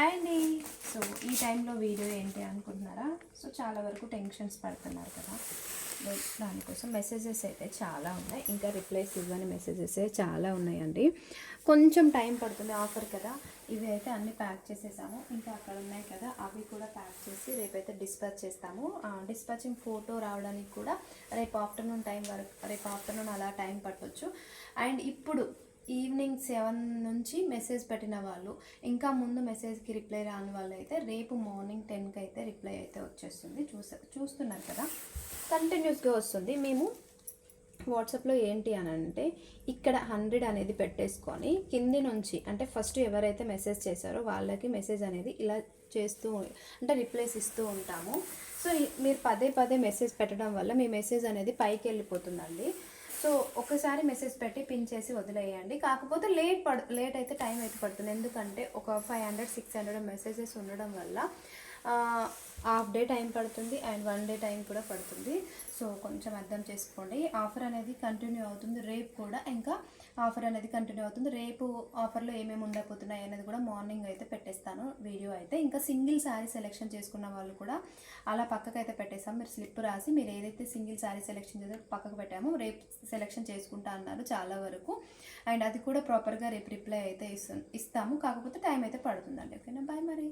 Hi అండి. So ఈ టైంలో వీడియో ఏంటి అనుకుంటున్నారా? సో చాలా వరకు టెన్షన్స్ పడుతున్నారు కదా. దానికోసం మెసేజెస్ అయితే చాలా ఉన్నాయి. ఇంకా రిప్లైస్ ఇవ్వని మెసేజెస్ చాలా ఉన్నాయండి. కొంచెం టైం పడుతుంది ఆఫర్ కదా. ఇవి అయితే అన్నీ ప్యాక్ చేసేసాము. ఇంకా అక్కడ ఉన్నాయి కదా. అవి కూడా ప్యాక్ చేసి రేపైతే డిస్పాచ్ చేస్తాము. డిస్పాచింగ్ ఫోటో రావడానికి కూడా రేపు ఆఫ్టర్నూన్ టైం వరకు రేపు ఆఫ్టర్నూన్ అలా టైం పట్టవచ్చు అండ్ ఇప్పుడు ఈవినింగ్ సెవెన్ నుంచి మెసేజ్ పెట్టిన వాళ్ళు ఇంకా ముందు మెసేజ్కి రిప్లై రాని వాళ్ళు అయితే రేపు మార్నింగ్ టెన్కి అయితే రిప్లై అయితే వచ్చేస్తుంది. చూసా చూస్తున్నారు కదా? కంటిన్యూస్గా వస్తుంది. మేము వాట్సాప్లో ఏంటి అని అంటే ఇక్కడ హండ్రెడ్ అనేది పెట్టేసుకొని కింది నుంచి అంటే ఫస్ట్ ఎవరైతే మెసేజ్ చేశారో వాళ్ళకి మెసేజ్ అనేది ఇలా చేస్తూ అంటే రిప్లైస్ ఇస్తూ ఉంటాము. సో మీరు పదే పదే మెసేజ్ పెట్టడం వల్ల మీ మెసేజ్ అనేది పైకి వెళ్ళిపోతుందండి సో ఒకసారి మెసేజ్ పెట్టి పిన్ చేసి వదిలేయండి. కాకపోతే లేట్ పడు లేట్ అయితే టైం అయితే పడుతుంది. ఎందుకంటే ఒక five hundred six hundred messages ఉండడం వల్ల హాఫ్ డే టైం పడుతుంది అండ్ వన్ డే టైం కూడా పడుతుంది. సో కొంచెం అర్థం చేసుకోండి. ఆఫర్ అనేది కంటిన్యూ అవుతుంది. రేపు కూడా ఇంకా ఆఫర్ అనేది కంటిన్యూ అవుతుంది. రేపు ఆఫర్లో ఏమేమి ఉండబోతున్నాయి అనేది కూడా మార్నింగ్ అయితే పెట్టేస్తాను. వీడియో అయితే ఇంకా సింగిల్ శారీ సెలెక్షన్ చేసుకున్న వాళ్ళు కూడా అలా పక్కకు అయితే పెట్టేస్తాం. మీరు స్లిప్ రాసి మీరు ఏదైతే సింగిల్ శారీ సెలెక్షన్ చేసే పక్కకు పెట్టామో. రేపు సెలెక్షన్ చేసుకుంటా అన్నారు చాలా వరకు. అండ్ అది కూడా ప్రాపర్గా రేపు రిప్లై అయితే ఇస్తాం. ఇస్తాము. కాకపోతే టైం అయితే పడుతుందండి. ఓకేనా? బాయ్ మరి.